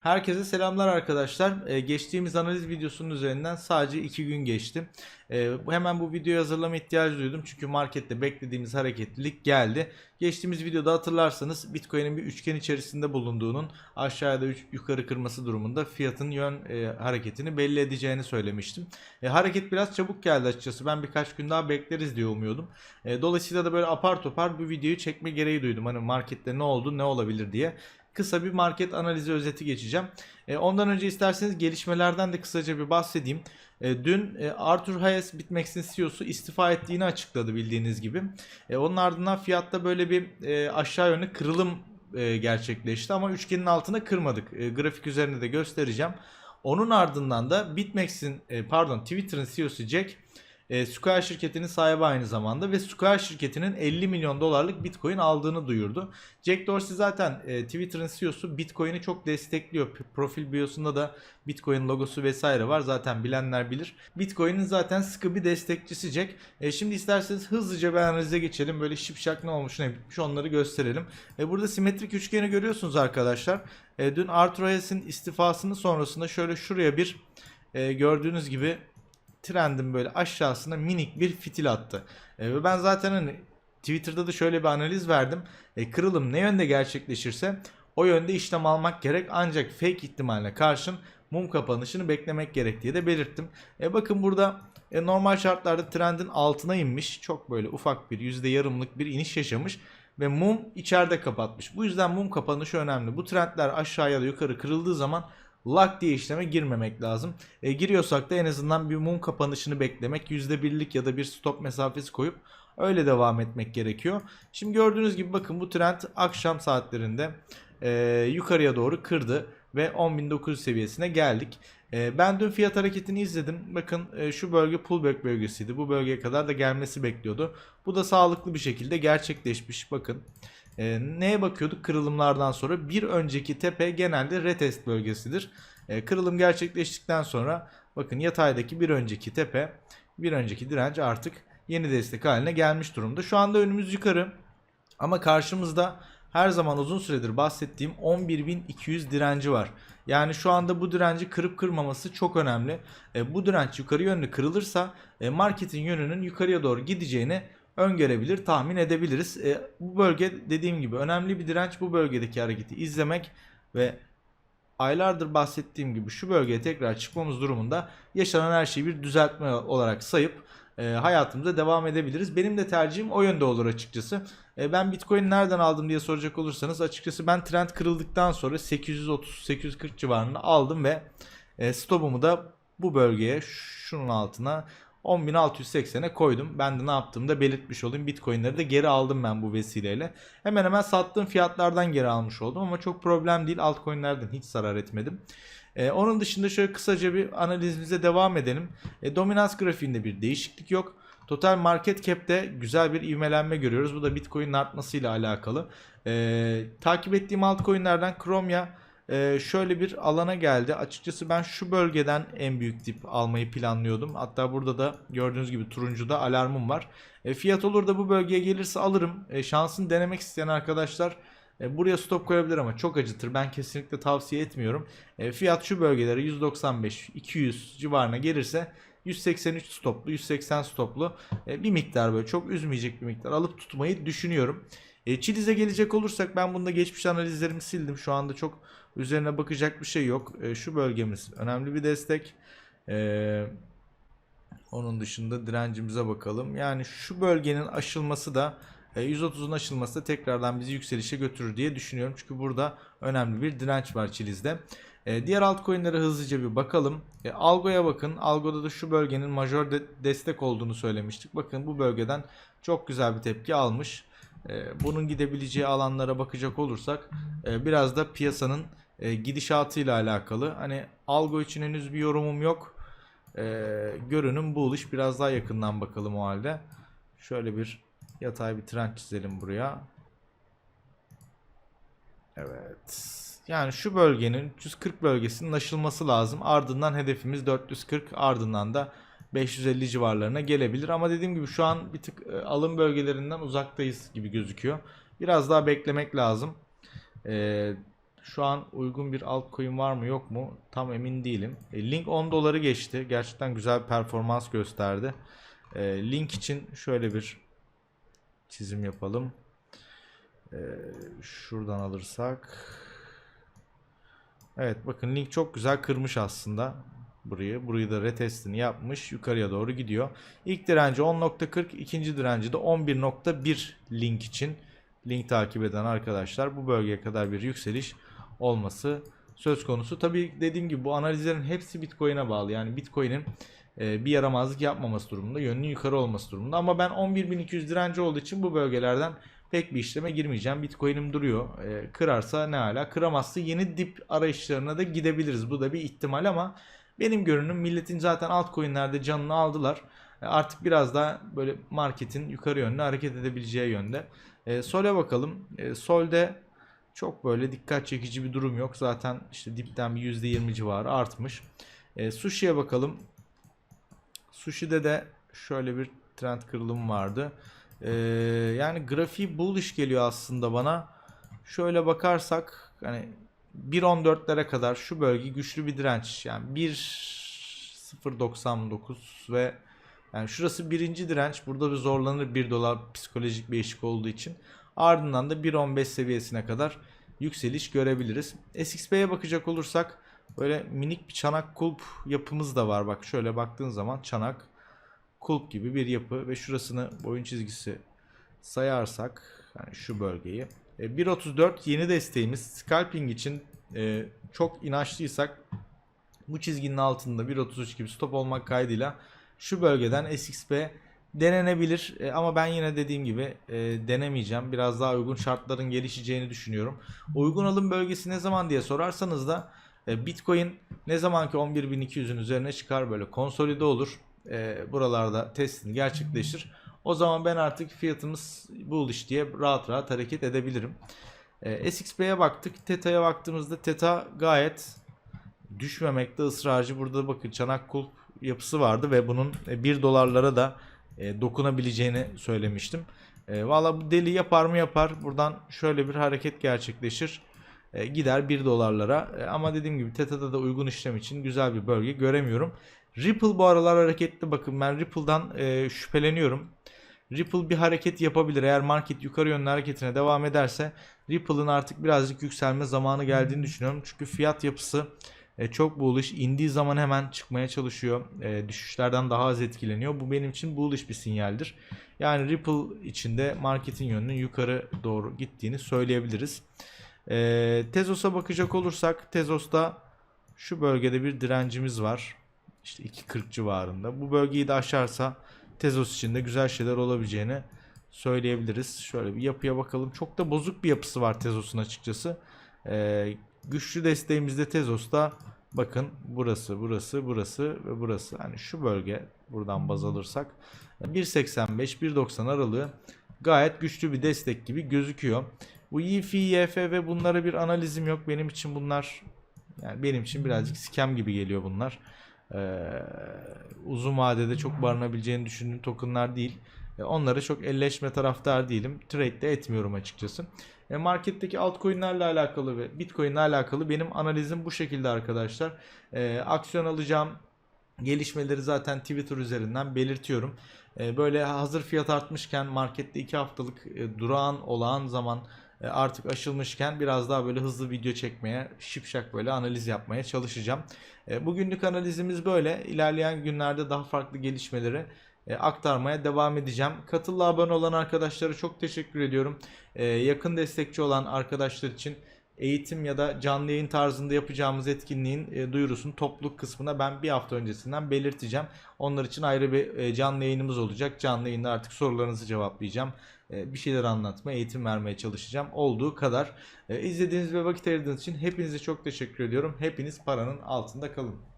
Herkese selamlar arkadaşlar. Ee, geçtiğimiz analiz videosunun üzerinden sadece 2 gün geçti. Ee, hemen bu videoyu hazırlama ihtiyacı duydum. Çünkü markette beklediğimiz hareketlilik geldi. Geçtiğimiz videoda hatırlarsanız Bitcoin'in bir üçgen içerisinde bulunduğunun aşağıda üç, yukarı kırması durumunda fiyatın yön e, hareketini belli edeceğini söylemiştim. E, hareket biraz çabuk geldi açıkçası. Ben birkaç gün daha bekleriz diye umuyordum. E, dolayısıyla da böyle apar topar bu videoyu çekme gereği duydum. Hani markette ne oldu ne olabilir diye kısa bir market analizi özeti geçeceğim. E, ondan önce isterseniz gelişmelerden de kısaca bir bahsedeyim. E, dün e, Arthur Hayes Bitmex'in CEO'su istifa ettiğini açıkladı bildiğiniz gibi. Onun ardından fiyatta böyle bir aşağı yönlü kırılım gerçekleşti ama üçgenin altına kırmadık. Grafik üzerinde de göstereceğim. Onun ardından da Bitmex'in pardon Twitter'ın CEO'su Jack e, Square şirketinin sahibi aynı zamanda ve Square şirketinin 50 milyon dolarlık Bitcoin aldığını duyurdu. Jack Dorsey zaten e, Twitter'ın CEO'su Bitcoin'i çok destekliyor. Profil biosunda da Bitcoin logosu vesaire var. Zaten bilenler bilir. Bitcoin'in zaten sıkı bir destekçisi Jack. E, şimdi isterseniz hızlıca bir analize geçelim. Böyle şipşak ne olmuş ne bitmiş onları gösterelim. E, burada simetrik üçgeni görüyorsunuz arkadaşlar. E, dün Arthur Hayes'in istifasının sonrasında şöyle şuraya bir e, gördüğünüz gibi trendin böyle aşağısına minik bir fitil attı. E, ve ben zaten hani Twitter'da da şöyle bir analiz verdim. E, kırılım ne yönde gerçekleşirse o yönde işlem almak gerek ancak fake ihtimaline karşın mum kapanışını beklemek gerek diye de belirttim. E, bakın burada e, normal şartlarda trendin altına inmiş. Çok böyle ufak bir yüzde yarımlık bir iniş yaşamış ve mum içeride kapatmış. Bu yüzden mum kapanışı önemli. Bu trendler aşağıya da yukarı kırıldığı zaman lock diye işleme girmemek lazım. E, giriyorsak da en azından bir mum kapanışını beklemek. %1'lik ya da bir stop mesafesi koyup öyle devam etmek gerekiyor. Şimdi gördüğünüz gibi bakın bu trend akşam saatlerinde e, yukarıya doğru kırdı ve 10.900 seviyesine geldik. E, ben dün fiyat hareketini izledim. Bakın e, şu bölge pullback bölgesiydi. Bu bölgeye kadar da gelmesi bekliyordu. Bu da sağlıklı bir şekilde gerçekleşmiş. Bakın. E, neye bakıyorduk kırılımlardan sonra? Bir önceki tepe genelde retest bölgesidir. E, kırılım gerçekleştikten sonra bakın yataydaki bir önceki tepe, bir önceki direnç artık yeni destek haline gelmiş durumda. Şu anda önümüz yukarı ama karşımızda her zaman uzun süredir bahsettiğim 11.200 direnci var. Yani şu anda bu direnci kırıp kırmaması çok önemli. E, bu direnç yukarı yönlü kırılırsa e, marketin yönünün yukarıya doğru gideceğini öngörebilir, tahmin edebiliriz. E, bu bölge dediğim gibi önemli bir direnç bu bölgedeki hareketi izlemek ve aylardır bahsettiğim gibi şu bölgeye tekrar çıkmamız durumunda yaşanan her şeyi bir düzeltme olarak sayıp e, hayatımıza devam edebiliriz. Benim de tercihim o yönde olur açıkçası. E, ben Bitcoin nereden aldım diye soracak olursanız açıkçası ben trend kırıldıktan sonra 830-840 civarında aldım ve e, stopumu da bu bölgeye şunun altına 10.680'e koydum. Ben de ne yaptığımı da belirtmiş olayım. Bitcoin'leri de geri aldım ben bu vesileyle. Hemen hemen sattığım fiyatlardan geri almış oldum ama çok problem değil. Altcoin'lerden hiç zarar etmedim. Ee, onun dışında şöyle kısaca bir analizimize devam edelim. E, dominans grafiğinde bir değişiklik yok. Total market cap'te güzel bir ivmelenme görüyoruz. Bu da Bitcoin'in artmasıyla alakalı. Ee, takip ettiğim altcoin'lerden Chromia ee, şöyle bir alana geldi. Açıkçası ben şu bölgeden en büyük dip almayı planlıyordum. Hatta burada da gördüğünüz gibi turuncuda alarmım var. E, fiyat olur da bu bölgeye gelirse alırım. E, şansını denemek isteyen arkadaşlar e, buraya stop koyabilir ama çok acıtır. Ben kesinlikle tavsiye etmiyorum. E, fiyat şu bölgelere 195-200 civarına gelirse 183 stoplu, 180 stoplu bir miktar böyle çok üzmeyecek bir miktar alıp tutmayı düşünüyorum. E, Chiliz'e gelecek olursak ben bunda geçmiş analizlerimi sildim. Şu anda çok üzerine bakacak bir şey yok. E, şu bölgemiz önemli bir destek. E, onun dışında direncimize bakalım. Yani şu bölgenin aşılması da e, 130'un aşılması da tekrardan bizi yükselişe götürür diye düşünüyorum. Çünkü burada önemli bir direnç var Chiliz'de. E, diğer altcoin'lere hızlıca bir bakalım. E, Algo'ya bakın. Algo'da da şu bölgenin majör de- destek olduğunu söylemiştik. Bakın bu bölgeden çok güzel bir tepki almış. E, bunun gidebileceği alanlara bakacak olursak e, biraz da piyasanın e, gidişatıyla alakalı. Hani algo için henüz bir yorumum yok. E, görünüm bullish biraz daha yakından bakalım o halde. Şöyle bir yatay bir trend çizelim buraya. Evet. Yani şu bölgenin 340 bölgesinin aşılması lazım. Ardından hedefimiz 440 ardından da 550 civarlarına gelebilir. Ama dediğim gibi şu an bir tık e, alım bölgelerinden uzaktayız gibi gözüküyor. Biraz daha beklemek lazım. Ee, Şu an uygun bir altcoin var mı yok mu tam emin değilim. E, Link 10 doları geçti. Gerçekten güzel bir performans gösterdi. E, Link için şöyle bir çizim yapalım. E, şuradan alırsak. Evet bakın Link çok güzel kırmış aslında burayı. Burayı da retestini yapmış. Yukarıya doğru gidiyor. İlk direnci 10.40, ikinci direnci de 11.1 Link için. Link takip eden arkadaşlar bu bölgeye kadar bir yükseliş olması söz konusu. Tabii dediğim gibi bu analizlerin hepsi Bitcoin'e bağlı. Yani Bitcoin'in e, bir yaramazlık yapmaması durumunda, yönünün yukarı olması durumunda. Ama ben 11.200 direnci olduğu için bu bölgelerden pek bir işleme girmeyeceğim. Bitcoin'im duruyor. E, kırarsa ne hala? Kıramazsa yeni dip arayışlarına da gidebiliriz. Bu da bir ihtimal ama benim görünüm milletin zaten altcoin'lerde canını aldılar. E, artık biraz daha böyle marketin yukarı yönlü hareket edebileceği yönde. E, Sol'e bakalım. E, Sol'de çok böyle dikkat çekici bir durum yok. Zaten işte dipten bir %20 civarı artmış. E, Sushi'ye bakalım. Sushi'de de şöyle bir trend kırılım vardı. E, yani grafiği bullish geliyor aslında bana. Şöyle bakarsak hani 1.14'lere kadar şu bölge güçlü bir direnç. Yani 1.099 ve yani şurası birinci direnç. Burada bir zorlanır 1 dolar psikolojik bir eşik olduğu için. Ardından da 1.15 seviyesine kadar yükseliş görebiliriz. SXP'ye bakacak olursak böyle minik bir çanak kulp yapımız da var. Bak şöyle baktığın zaman çanak kulp gibi bir yapı ve şurasını boyun çizgisi sayarsak yani şu bölgeyi 1.34 yeni desteğimiz scalping için e, çok inançlıysak bu çizginin altında 1.33 gibi stop olmak kaydıyla şu bölgeden SXP denenebilir E, ama ben yine dediğim gibi e, denemeyeceğim. Biraz daha uygun şartların gelişeceğini düşünüyorum. Uygun alım bölgesi ne zaman diye sorarsanız da e, Bitcoin ne zaman ki 11.200'ün üzerine çıkar böyle konsolide olur. E, buralarda testini gerçekleştir. O zaman ben artık fiyatımız bullish diye rahat rahat hareket edebilirim. E, SXP'ye baktık. Teta'ya baktığımızda Teta gayet düşmemekte ısrarcı. Burada bakın çanak kulp yapısı vardı ve bunun 1 dolarlara da e, dokunabileceğini söylemiştim. E, Valla bu deli yapar mı yapar. Buradan şöyle bir hareket gerçekleşir. E, gider 1 dolarlara. E, ama dediğim gibi Teta'da da uygun işlem için güzel bir bölge göremiyorum. Ripple bu aralar hareketli. Bakın ben Ripple'dan e, şüpheleniyorum. Ripple bir hareket yapabilir. Eğer market yukarı yönlü hareketine devam ederse Ripple'ın artık birazcık yükselme zamanı geldiğini düşünüyorum. Çünkü fiyat yapısı e, çok bullish. indiği zaman hemen çıkmaya çalışıyor. E, düşüşlerden daha az etkileniyor. Bu benim için bullish bir sinyaldir. Yani Ripple içinde marketin yönünün yukarı doğru gittiğini söyleyebiliriz. E, Tezos'a bakacak olursak Tezos'ta şu bölgede bir direncimiz var. İşte 2.40 civarında. Bu bölgeyi de aşarsa Tezos için de güzel şeyler olabileceğini söyleyebiliriz. Şöyle bir yapıya bakalım. Çok da bozuk bir yapısı var Tezos'un açıkçası. Ee, güçlü desteğimizde Tezos'ta bakın burası, burası, burası ve burası. Hani şu bölge buradan baz alırsak 1.85-1.90 aralığı gayet güçlü bir destek gibi gözüküyor. Bu YFI, YF ve bunlara bir analizim yok. Benim için bunlar yani benim için birazcık scam gibi geliyor bunlar. Ee, uzun vadede çok barınabileceğini düşündüğüm tokenlar değil. E, onları çok elleşme taraftar değilim. Trade de etmiyorum açıkçası. E, marketteki altcoin'lerle alakalı ve Bitcoin'le alakalı benim analizim bu şekilde arkadaşlar. E, aksiyon alacağım gelişmeleri zaten Twitter üzerinden belirtiyorum. E, böyle hazır fiyat artmışken markette 2 haftalık e, durağan olağan zaman e, artık aşılmışken biraz daha böyle hızlı video çekmeye, şipşak böyle analiz yapmaya çalışacağım. E, bugünlük analizimiz böyle. İlerleyen günlerde daha farklı gelişmeleri e, aktarmaya devam edeceğim. Katılla abone olan arkadaşlara çok teşekkür ediyorum. Yakın destekçi olan arkadaşlar için eğitim ya da canlı yayın tarzında yapacağımız etkinliğin e, duyurusunu topluluk kısmına ben bir hafta öncesinden belirteceğim. Onlar için ayrı bir e, canlı yayınımız olacak. Canlı yayında artık sorularınızı cevaplayacağım. E, bir şeyler anlatma, eğitim vermeye çalışacağım. Olduğu kadar. E, izlediğiniz ve vakit ayırdığınız için hepinize çok teşekkür ediyorum. Hepiniz paranın altında kalın.